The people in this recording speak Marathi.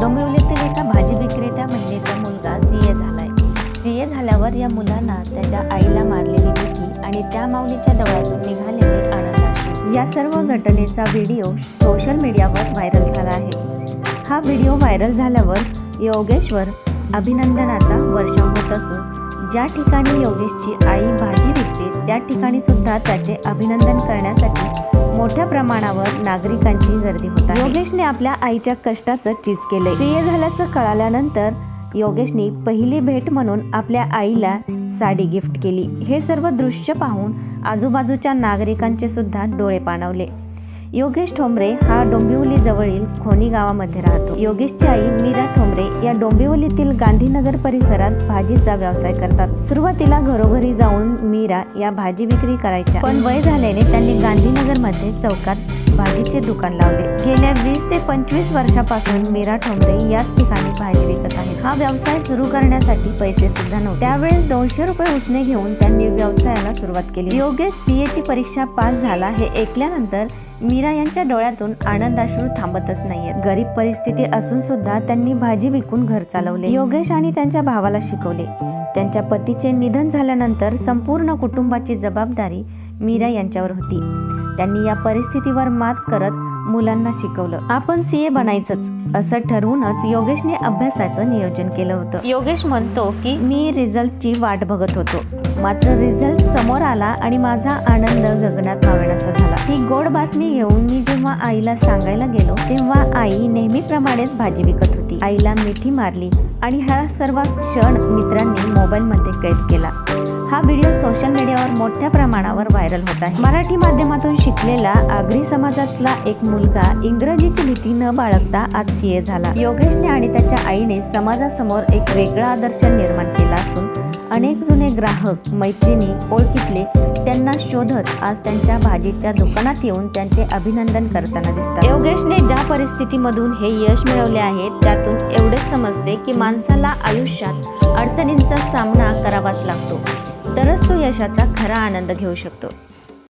डोंबिवलीतील एका भाजी विक्रेत्या महिलेचा मुलगा सीए झालाय. सीए झाल्यावर या मुलांना त्याच्या आईला मारलेली भीती आणि त्या माऊलीच्या डोळ्यातून निघालेली आनंद या सर्व घटनेचा व्हिडिओ सोशल मीडियावर व्हायरल झाला आहे. हा व्हिडिओ व्हायरल झाल्यावर योगेश्वर अभिनंदनाचा वर्षाव होत असून ज्या ठिकाणी योगेशची आई भाजी विकते त्या ठिकाणी सुद्धा त्याचे अभिनंदन करण्यासाठी मोठ्या प्रमाणावर नागरिकांची गर्दी होता योगेशने आपल्या आईच्या कष्टाचं चीज केलंय. सीए झाल्याचं कळाल्यानंतर योगेशने पहिली भेट म्हणून आपल्या आईला साडी गिफ्ट केली. हे सर्व दृश्य पाहून आजूबाजूच्या नागरिकांचे सुद्धा डोळे पाणावले. योगेश ठोंबरे हा डोंबिवली जवळील खोनी गावामध्ये राहतो. योगेशची आई मीरा ठोंबरे या डोंबिवलीतील गांधीनगर परिसरात भाजीचा व्यवसाय करतात. सुरुवातीला घरोघरी जाऊन मीरा या भाजी विक्री करायच्या. पण वय झाल्याने त्यांनी गांधीनगरमध्ये चौकात भाजीचे दुकान लावले. गेल्या वीस ते पंचवीस वर्षापासून मीरा ठोंबरे याच ठिकाणी भाजी विकत आहेत. हा व्यवसाय सुरू करण्यासाठी पैसे सुद्धा नव्हते. त्यावेळेस दोनशे रुपये उसने घेऊन त्यांनी व्यवसायाला सुरुवात केली. योगेश सीए ची परीक्षा पास झाला हे ऐकल्यानंतर मीरा यांच्या डोळ्यातून आनंदाश्रू थांबतच नाहीयेत. गरीब परिस्थिती असून सुद्धा त्यांनी भाजी विकून घर चालवले. योगेश आणि त्यांच्या भावाला शिकवले. त्यांच्या पतीचे निधन झाल्यानंतर संपूर्ण कुटुंबाची जबाबदारी मीरा यांच्यावर होती. त्यांनी या परिस्थितीवर मात करत मुलांना शिकवलं. आपण सीए बनायचंच असं ठरवूनच योगेशने अभ्यासाचं नियोजन केलं होतं. योगेश म्हणतो की मी रिझल्टची वाट बघत होतो. मात्र रिझल्ट समोर आला आणि माझा आनंद गगनात मावेनासा झाला. ही गोड बातमी घेऊन मी जेव्हा आईला सांगायला गेलो तेव्हा आई नेहमीप्रमाणेच भाजी विकत होती. आईला मिठी मारली आणि हा सर्व क्षण मित्रांनी मोबाईल मध्ये कैद केला. हा व्हिडिओ सोशल मीडियावर मोठ्या प्रमाणावर व्हायरल होत आहे. मराठी माध्यमातून शिकलेला आगरी समाजातला एक मुलगा इंग्रजीची भीती न बाळगता आज सीए झाला. योगेशने आणि त्याच्या आईने समाजासमोर एक वेगळा आदर्श निर्माण केला असून अनेक जुने ग्राहक मैत्रिणी ओळखीतले त्यांना शोधत आज त्यांच्या भाजीच्या दुकानात येऊन त्यांचे अभिनंदन करताना दिसतात. योगेशने ज्या परिस्थितीमधून हे यश मिळवले आहे त्यातून एवढेच समजते की माणसाला आयुष्यात अडचणींचा सामना करावाच लागतो. तरच तो यशाचा खरा आनंद घेऊ शकतो.